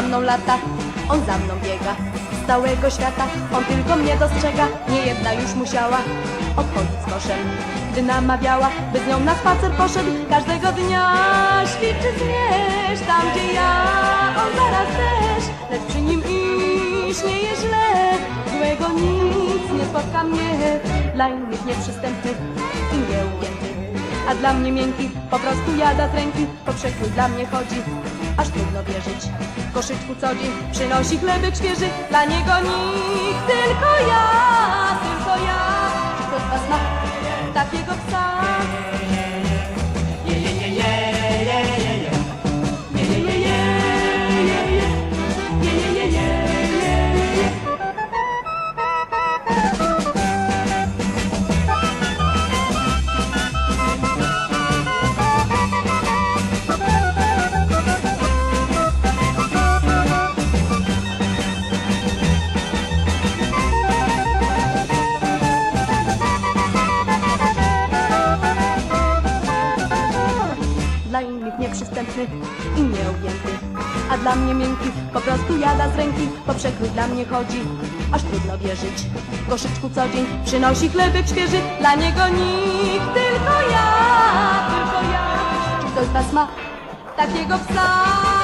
za mną lata, on za mną biega. Z całego świata, on tylko mnie dostrzega, nie jedna już musiała odchodzić z koszem, gdy namawiała, by z nią na spacer poszedł, każdego dnia świczy zmierz, tam gdzie ja, on zaraz też, lecz przy nim iść nie jest źle, złego nic nie spotka mnie, dla innych nieprzystępny i nieugięty, a dla mnie miękki, po prostu jada z ręki, po dla mnie chodzi, aż. W koszyczku co dzień przynosi chlebek świeży, dla niego nikt, tylko ja, tylko ja. Czy ktoś was ma takiego psa? Dla innych nieprzystępny i nieugięty, a dla mnie miękki, po prostu jada z ręki, po przekrój dla mnie chodzi, aż trudno wierzyć. W koszyczku co dzień przynosi chlebek świeży, dla niego nikt, tylko ja, tylko ja. Czy ktoś z was ma takiego psa?